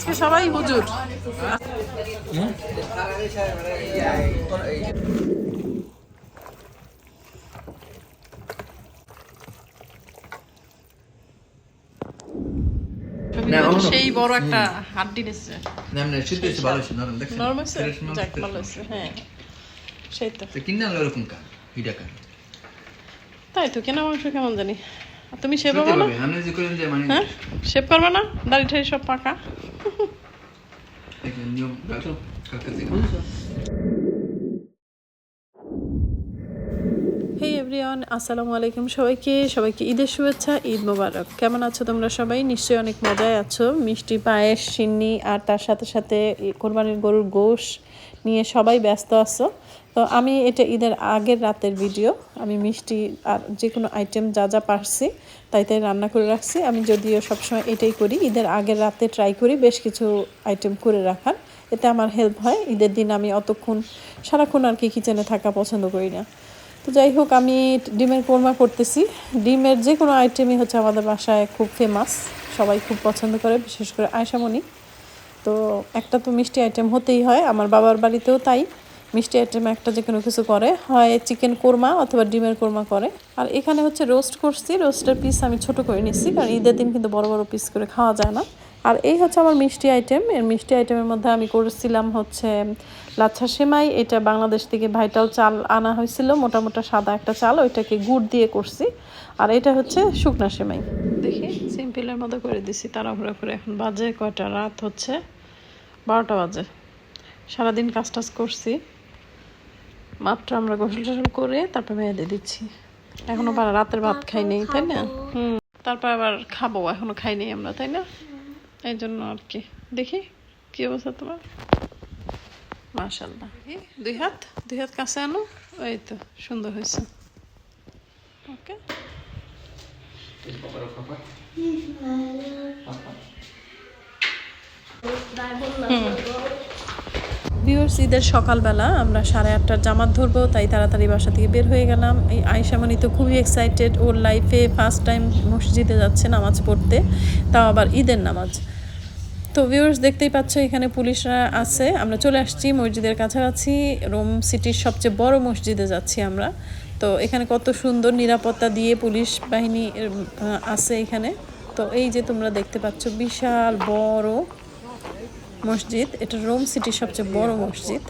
আজকে সবাই হুজুর। সেই বড় একটা হাড্ডি নিচ্ছে। না না শীত ভালো নরম দেখছেন? নরম হয়েছে? যাক ভালো মাল। হ্যাঁ। সেই তো। কিনে হিডা কান তাই তো কেনা মাংস কেমন জানি? তুমি শেভ সত্যি করবে না? মানে হ্যাঁ? শেভ করবে না? দাড়ি ঠাড়ি সব পাকা। হে এভরিওয়ান আসসালামু আলাইকুম সবাইকে। সবাইকে ঈদের শুভেচ্ছা ঈদ মোবারক। কেমন আছো তোমরা সবাই? নিশ্চয়ই অনেক মজায় আছো। মিষ্টি পায়েস সিন্নি আর তার সাথে সাথে কোরবানির গরুর গোশ। নিয়ে সবাই ব্যস্ত আছো। তো আমি এটা ঈদের আগের রাতের ভিডিও। আমি মিষ্টি আর যে কোনো আইটেম যা যা পারছি, তাই তাই রান্না করে রাখছি। আমি যদিও সবসময় এটাই করি, ঈদের আগের রাতে ট্রাই করি বেশ কিছু আইটেম করে রাখার। এতে আমার হেল্প হয়। ঈদের দিন আমি অতক্ষণ, সারাক্ষণ আর কি কিচেনে থাকা পছন্দ করি না। তো যাই হোক, আমি ডিমের কোরমা করতেছি। ডিমের যে কোনো আইটেমই হচ্ছে আমাদের বাসায় খুব ফেমাস সবাই খুব পছন্দ করে, বিশেষ করে আয়সামণি তো একটা তো মিষ্টি আইটেম হতেই হয়, আমার বাবার বাড়িতেও তাই। মিষ্টি আইটেম একটা যে কোনো কিছু করে, হয় চিকেন কোরমা অথবা ডিমের কোরমা করে। আর এখানে হচ্ছে রোস্ট করছি, রোস্টের পিস আমি ছোট করে নিচ্ছি কারণ ঈদের দিন কিন্তু বড় বড় পিস করে খাওয়া যায় না। আর এই হচ্ছে আমার মিষ্টি আইটেম, এর মিষ্টি আইটেমের মধ্যে আমি করেছিলাম হচ্ছে লাচ্ছা সেমাই, এটা বাংলাদেশ থেকে ভাইটাল চাল আনা হয়েছিল, মোটা মোটা সাদা একটা চাল, ওইটাকে গুড় দিয়ে করছি। আর এটা হচ্ছে শুকনা সেমাই। দেখি। সিম্পলের মতো করে দিছি, তাড়াহুড়া করে। এখন বাজে কয়টা? রাত হচ্ছে বারোটা বাজে। সারাদিন কাজ টাজ করছি। মাত্র আমরা গোসল টোসল করে তারপর মেয়েদের দিচ্ছি। এখনও পারা রাতের ভাত খাই নেই, তাই না? হুম, তারপর আবার খাব, এখনও খাই নেই আমরা, তাই না? এই জন্য আর কি। দেখি, কি অবস্থা তোমার? মাশাল্লাহ দুই হাত দুই হাত কাছে আনো। এই তো, সুন্দর হয়েছে। ওকে। ভিউয়ার্স ঈদের সকালবেলা আমরা সাড়ে আটটার জামাত ধরবো, তাই তাড়াতাড়ি বাসা থেকে বের হয়ে গেলাম। এই আয়সামণি তো খুবই এক্সাইটেড ওর লাইফে ফার্স্ট টাইম মসজিদে যাচ্ছে নামাজ পড়তে, তাও আবার ঈদের নামাজ। তো ভিউয়ার্স দেখতেই পাচ্ছ, এখানে পুলিশরা আছে। আমরা চলে আসছি মসজিদের কাছাকাছি। রোম সিটির সবচেয়ে বড় মসজিদে যাচ্ছি আমরা। তো এখানে কত সুন্দর নিরাপত্তা দিয়ে পুলিশ বাহিনী আছে এখানে। তো এই যে তোমরা দেখতে পাচ্ছ, বিশাল বড় মসজিদ। এটা রোম সিটির সবচেয়ে বড় মসজিদ।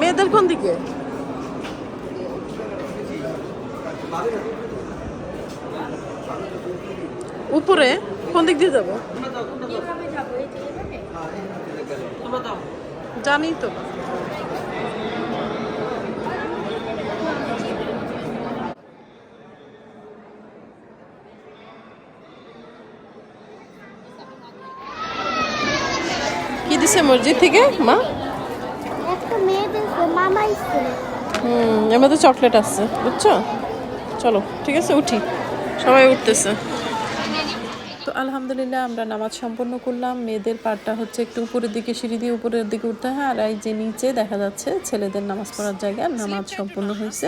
মেয়েদের কোন দিকে? উপরে? কোন দিক দিয়ে যাব? জানি তো। কি দিছে মসজিদ থেকে মা? হুম এর মধ্যে চকলেট আসছে বুঝছ? চলো ঠিক আছে উঠি। সবাই উঠতেছে। আলহামদুলিল্লাহ আমরা নামাজ সম্পন্ন করলাম। মেয়েদের পার্টটা হচ্ছে একটু উপরের দিকে সিঁড়ি দিয়ে উপরের দিকে উঠতে হয়। আর এই যে নিচে দেখা যাচ্ছে ছেলেদের নামাজ পড়ার জায়গা নামাজ সম্পন্ন হয়েছে।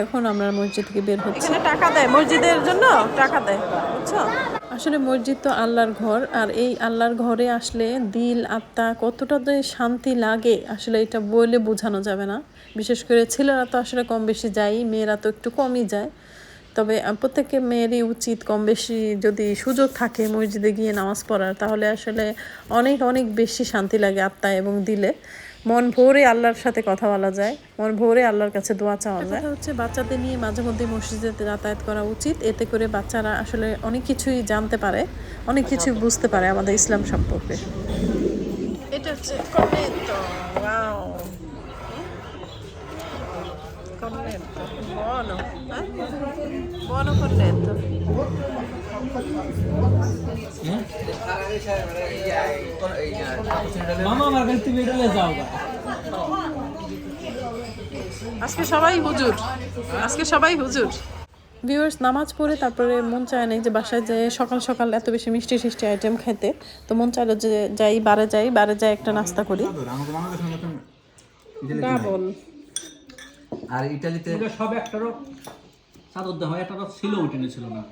এখন আমরা মসজিদ থেকে বের হচ্ছি। টাকা দেয় মসজিদের জন্য? টাকা দেয় বুঝছ? আসলে মসজিদ তো আল্লাহর ঘর আর এই আল্লাহর ঘরে আসলে দিল আত্মা কতটা যে শান্তি লাগে আসলে এটা বলে বোঝানো যাবে না। বিশেষ করে ছেলেরা তো আসলে কম বেশি যায় মেয়েরা তো একটু কমই যায়। তবে আহ, প্রত্যেকের মেয়েরই উচিত কম বেশি যদি সুযোগ থাকে মসজিদে গিয়ে নামাজ পড়ার তাহলে আসলে অনেক অনেক বেশি শান্তি লাগে আত্মায় এবং দিলে। মন ভোরে আল্লাহর সাথে কথা বলা যায় মন ভোরে আল্লাহর কাছে দোয়া চাওয়া যায়। হচ্ছে বাচ্চাদের নিয়ে মাঝে মধ্যে মসজিদে যাতায়াত করা উচিত এতে করে বাচ্চারা আসলে অনেক কিছুই জানতে পারে অনেক কিছুই বুঝতে পারে আমাদের ইসলাম সম্পর্কে। এটা হচ্ছে Cornetto, buono, eh? Buono cornetto. মামা আমার কাছে তুমি এটা যাও আজকে সবাই হুজুর আজকে সবাই হুজুর ভিউয়ার্স নামাজ পড়ে তারপরে মন চায় না যে বাসায় যে সকাল সকাল এত বেশি মিষ্টি সিষ্টি আইটেম খেতে তো মন চাইলো যে যাই বারে যাই বারে যাই একটা নাস্তা করি ডাবল আর ইটালিতে সব একটারও চাদর দেওয়া হয় একটারও ছিল উঠিনে ছিল না।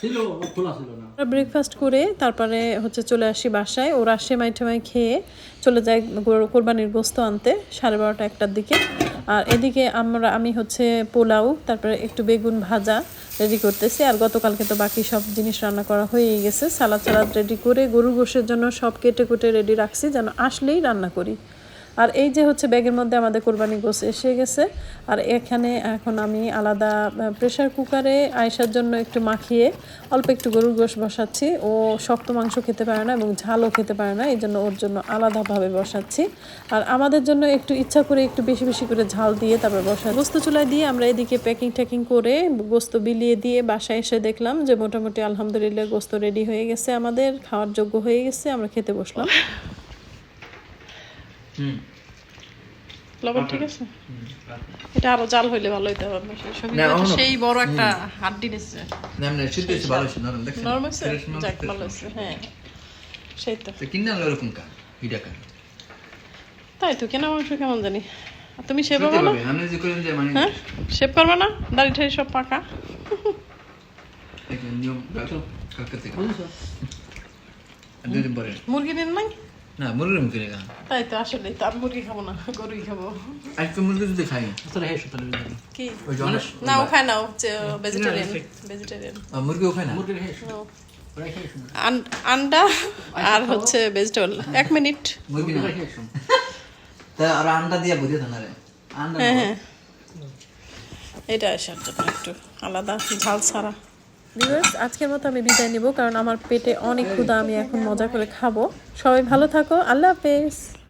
ছিল ও খোলা ছিল না। ব্রেকফাস্ট করে তারপরে হচ্ছে চলে আসি বাসায়। ওরা সেমাই টেমাই খেয়ে চলে যায় গরু- কোরবানির গোস্ত আনতে সাড়ে বারোটা একটার দিকে। আর এদিকে আমরা আমি হচ্ছে পোলাও তারপরে একটু বেগুন ভাজা রেডি করতেছি। আর গতকালকে তো বাকি সব জিনিস রান্না করা হয়েই গেছে। সালাদ সালাদ রেডি করে গরু গোশের জন্য সব কেটে কুটে রেডি রাখছি যেন আসলেই রান্না করি। আর এই যে হচ্ছে ব্যাগের মধ্যে আমাদের কোরবানি গোস এসে গেছে, আর এখানে এখন আমি আলাদা প্রেসার কুকারে আয়েশার জন্য একটু মাখিয়ে অল্প একটু গরুর গোশ বসাচ্ছি। ও শক্ত মাংস খেতে পারে না এবং ঝালও খেতে পারে না এই জন্য ওর জন্য আলাদাভাবে বসাচ্ছি। আর আমাদের জন্য একটু ইচ্ছা করে একটু বেশি বেশি করে ঝাল দিয়ে তারপর বসা গোস্ত চুলায় দিয়ে আমরা এদিকে প্যাকিং ট্যাকিং করে গোস্ত বিলিয়ে দিয়ে বাসায় এসে দেখলাম যে মোটামুটি আলহামদুলিল্লাহ গোস্ত রেডি হয়ে গেছে আমাদের, খাওয়ার যোগ্য হয়ে গেছে, আমরা খেতে বসলাম। হুম। লবণ ঠিক আছে? এটা আরও জাল হইলে ভালো হইতে সেই বড় একটা হাড্ডি নিচ্ছে। না না সিদ্ধ হয়েছে ভালো নরম দেখছেন? নরম যাক ভালো। হ্যাঁ। সেই তো। তো কিনে কান হিডা কান তাই তো কেনা মাংস কেমন জানি। আর তুমি সেভ শুনতে হবে না? আমি যে করেন যে মানে হ্যাঁ? সেভ করবে না? দাড়ি ঠাড়ি সব পাকা? নিয়ম কালকে থেকে। মুরগি দিন নাই? না মুরগির মুখে রেখা তাই তো আসলে তো আমি মুরগি খাব না গরুই খাব। আজকে মুরগি যদি খাই? আসলে হ্যাঁ কি? না ও খায় না ও ভেজিটেরিয়ান ভেজিটেরিয়ান মুরগিও খায় না? মুরগির হ্যাঁ আন্ডা আর হচ্ছে ভেজিটেবল এক মিনিট। মুরগি না। তা আর আন্ডা দিয়া বুঝে থানা রে। আন্ডা হ্যাঁ হ্যাঁ। এটা আসার জন্য একটু আলাদা ঝাল ছাড়া। ভিউয়ার্স আজকের মতো আমি বিদায় নিব, কারণ আমার পেটে অনেক ক্ষুধা, আমি এখন মজা করে খাব। সবাই ভালো থাকো, আল্লাহ হাফেজ।